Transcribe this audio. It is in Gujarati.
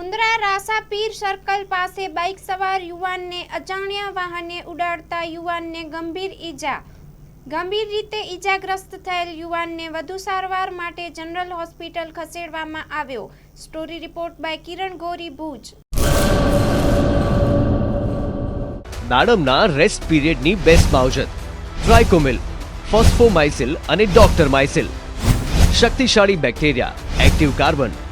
મુન્દ્રા રાસાપીર સર્કલ પાસે બાઇક સવાર યુવાનને અજાણ્યા વાહને ઉડાડતા યુવાનને ગંભીર ઈજા. ગંભીર રીતે ઈજાગ્રસ્ત થયેલ યુવાનને વધુ સારવાર માટે જનરલ હોસ્પિટલ ખસેડવામાં આવ્યો. Story report by Kiran Gori, Bhuj. દાડમના રેસ્ટ પીરિયડની બેસ્ટ માવજત ટ્રાઇકોમિલ, ફોસ્ફોમાઇસિલ અને ડોક્ટર માઇસિલ શક્તિશાળી બેક્ટેરિયા, એક્ટિવ કાર્બન.